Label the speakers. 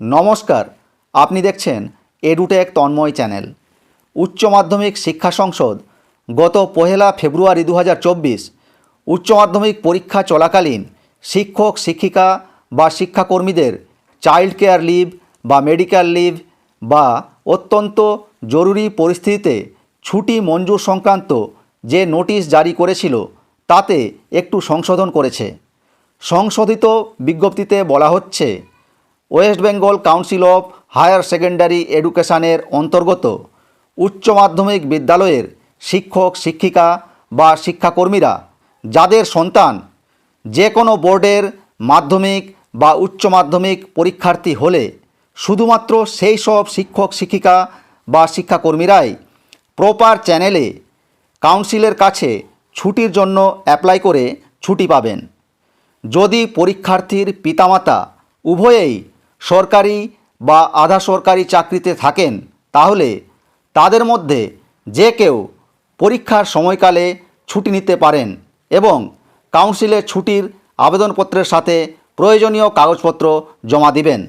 Speaker 1: নমস্কার, আপনি দেখছেন এডুটেক তন্ময় চ্যানেল। উচ্চ মাধ্যমিক শিক্ষা সংসদ গত পহেলা ফেব্রুয়ারি দু হাজার চব্বিশ। উচ্চ মাধ্যমিক পরীক্ষা চলাকালীন শিক্ষক, শিক্ষিকা বা শিক্ষাকর্মীদের চাইল্ড কেয়ার লিভ বা মেডিকেল লিভ বা অত্যন্ত জরুরি পরিস্থিতিতে ছুটি মঞ্জুর সংক্রান্ত যে নোটিশ জারি করেছিল, তাতে একটু সংশোধন করেছে। সংশোধিত বিজ্ঞপ্তিতে বলা হচ্ছে West Bengal council of higher secondary এডুকেশনের অন্তর্গত উচ্চ মাধ্যমিক বিদ্যালয়ের শিক্ষক, শিক্ষিকা বা শিক্ষাকর্মীরা যাদের সন্তান যে কোনো বোর্ডের মাধ্যমিক বা উচ্চ মাধ্যমিক পরীক্ষার্থী হলে শুধুমাত্র সেই সব শিক্ষক, শিক্ষিকা বা শিক্ষাকর্মীরাই প্রপার চ্যানেলে কাউন্সিলের কাছে ছুটির জন্য অ্যাপ্লাই করে ছুটি পাবেন। যদি পরীক্ষার্থীর পিতামাতা উভয়েই সরকারি বা আধা সরকারি চাকরিতে থাকেন, তাহলে তাদের মধ্যে যে কেউ পরীক্ষার সময়কালে ছুটি নিতে পারেন এবং কাউন্সিলের ছুটির আবেদনপত্রের সাথে প্রয়োজনীয় কাগজপত্র জমা দিবেন।